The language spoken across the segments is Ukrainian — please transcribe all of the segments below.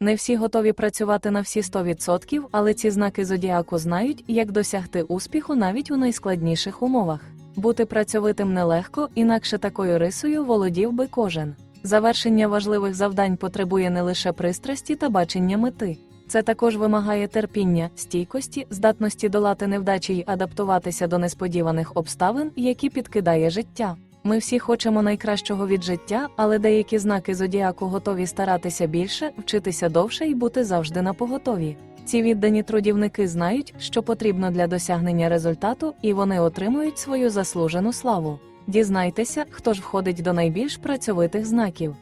Не всі готові працювати на всі 100%, але ці знаки зодіаку знають, як досягти успіху навіть у найскладніших умовах. Бути працьовитим нелегко, інакше такою рисою володів би кожен. Завершення важливих завдань потребує не лише пристрасті та бачення мети. Це також вимагає терпіння, стійкості, здатності долати невдачі й адаптуватися до несподіваних обставин, які підкидає життя. Ми всі хочемо найкращого від життя, але деякі знаки зодіаку готові старатися більше, вчитися довше і бути завжди на поготові. Ці віддані трудівники знають, що потрібно для досягнення результату, і вони отримують свою заслужену славу. Дізнайтеся, хто ж входить до найбільш працьовитих знаків.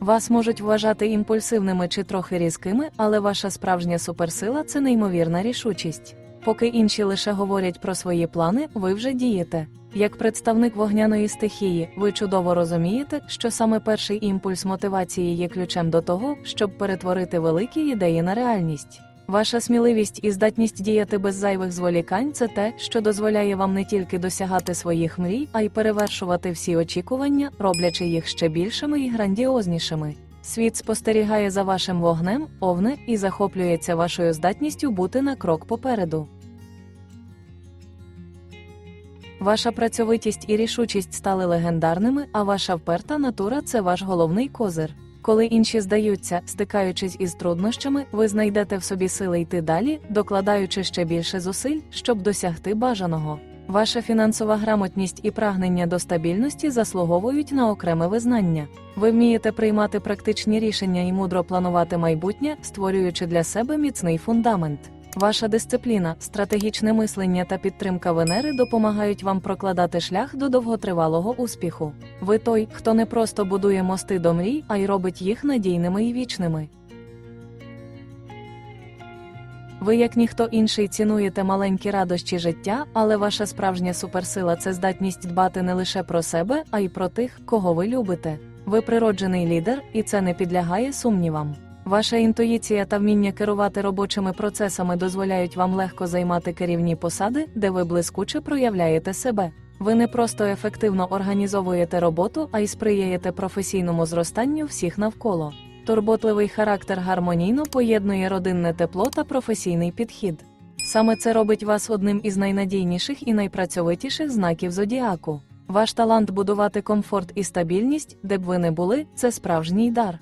Вас можуть вважати імпульсивними чи трохи різкими, але ваша справжня суперсила це неймовірна рішучість. Поки інші лише говорять про свої плани, ви вже дієте. Як представник вогняної стихії, ви чудово розумієте, що саме перший імпульс мотивації є ключем до того, щоб перетворити великі ідеї на реальність. Ваша сміливість і здатність діяти без зайвих зволікань це те, що дозволяє вам не тільки досягати своїх мрій, а й перевершувати всі очікування, роблячи їх ще більшими і грандіознішими. Світ спостерігає за вашим вогнем, овне і захоплюється вашою здатністю бути на крок попереду. Ваша працьовитість і рішучість стали легендарними, а ваша вперта натура це ваш головний козир. Коли інші здаються, стикаючись із труднощами, ви знайдете в собі сили йти далі, докладаючи ще більше зусиль, щоб досягти бажаного. Ваша фінансова грамотність і прагнення до стабільності заслуговують на окреме визнання. Ви вмієте приймати практичні рішення і мудро планувати майбутнє, створюючи для себе міцний фундамент. Ваша дисципліна, стратегічне мислення та підтримка Венери допомагають вам прокладати шлях до довготривалого успіху. Ви той, хто не просто будує мости до мрій, а й робить їх надійними і вічними. Ви, як ніхто інший, цінуєте маленькі радощі життя, але ваша справжня суперсила це здатність дбати не лише про себе, а й про тих, кого ви любите. Ви природжений лідер, і це не підлягає сумнівам. Ваша інтуїція та вміння керувати робочими процесами дозволяють вам легко займати керівні посади, де ви блискуче проявляєте себе. Ви не просто ефективно організовуєте роботу, а й сприяєте професійному зростанню всіх навколо. Турботливий характер гармонійно поєднує родинне тепло та професійний підхід. Саме це робить вас одним із найнадійніших і найпрацьовитіших знаків зодіаку. Ваш талант будувати комфорт і стабільність, де б ви не були, це справжній дар.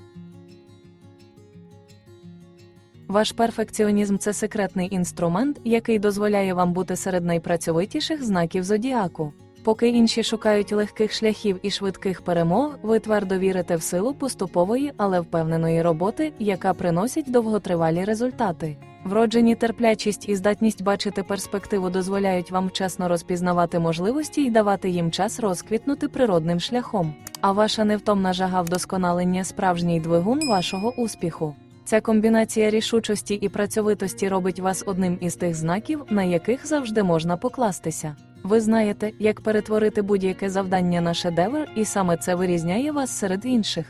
Ваш перфекціонізм це секретний інструмент, який дозволяє вам бути серед найпрацьовитіших знаків зодіаку. Поки інші шукають легких шляхів і швидких перемог, ви твердо вірите в силу поступової, але впевненої роботи, яка приносить довготривалі результати. Вроджені терплячість і здатність бачити перспективу дозволяють вам чесно розпізнавати можливості і давати їм час розквітнути природним шляхом. А ваша невтомна жага вдосконалення справжній двигун вашого успіху. Ця комбінація рішучості і працьовитості робить вас одним із тих знаків, на яких завжди можна покластися. Ви знаєте, як перетворити будь-яке завдання на шедевр, і саме це вирізняє вас серед інших.